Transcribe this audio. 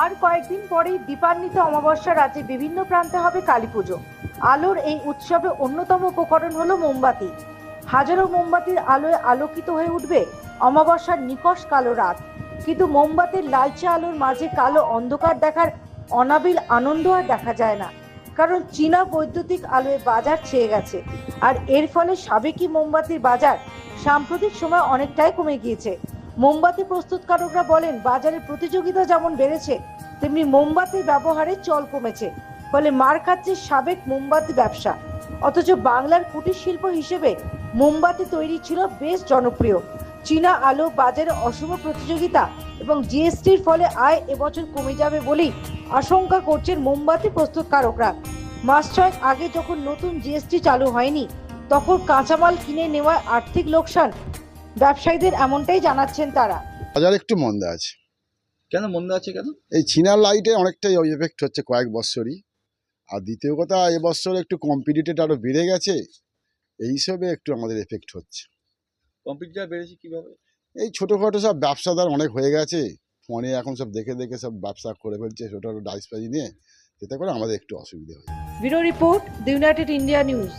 আর কয়েকদিন পরেই দীপান্বিত অমাবস্যা রাজ্যে বিভিন্ন প্রান্তে হবে কালী পুজো। আলোর এই উৎসবে অন্যতম উপকরণ হলো মোমবাতি। হাজারো মোমবাতির আলোয় আলোকিত হয়ে উঠবে অমাবস্যার নিকষ কালো রাত। কিন্তু মোমবাতির লালচে আলোর মাঝে কালো অন্ধকার দেখার অনাবিল আনন্দ আর দেখা যায় না। কারণ চীনা বৈদ্যুতিক আলোয় বাজার ছেয়ে গেছে। আর এর ফলে সাবেকি মোমবাতির বাজার সাম্প্রতিক সময় অনেকটাই কমে গিয়েছে। মোমবাতি প্রস্তুতকারকরা বলেন, বাজারে প্রতিযোগিতা যেমন বেড়েছে, তেমনি মোমবাতির ব্যবহারে চল কমেছে, ফলে মার খাচ্ছে সাবেক মোমবাতি ব্যবসা। অথচ বাংলার কুটির শিল্প হিসেবে মোমবাতি তৈরি ছিল বেশ জনপ্রিয়। চীনা আলো বাজারে অশুভ প্রতিযোগিতা এবং জিএসটির ফলে আয় এবছর কমে যাবে বলেই আশঙ্কা করছেন মোমবাতি প্রস্তুতকারকরা। মাস ছয়েক আগে যখন নতুন জিএসটি চালু হয়নি, তখন কাঁচামাল কিনে নেওয়ায় আর্থিক লোকসান ব্যবসায়ীদের এমনটাই জানাচ্ছেন তারা। বাজার একটু মন্দা আছে। কেন মন্দ আছে কেন? এই চীনার লাইটে অনেকটাই ওই এফেক্ট হচ্ছে কয়েক বছরই আর দ্বিতীয় কথা এবছর একটু কম্পিটিটেড আরও বেড়ে গেছে। এই হিসেবে একটু আমাদের এফেক্ট হচ্ছে। কম্পিউটার বেড়েছে কীভাবে? এই ছোটোখাটো সব ব্যবসাদার অনেক হয়ে গেছে। ফোনে এখন সব দেখে দেখে সব ব্যবসা করে ফেলছে ছোটো ছোটো ডাইসপাজি নিয়ে। এতে করে আমাদের একটু অসুবিধা হয় bureau report the united India news.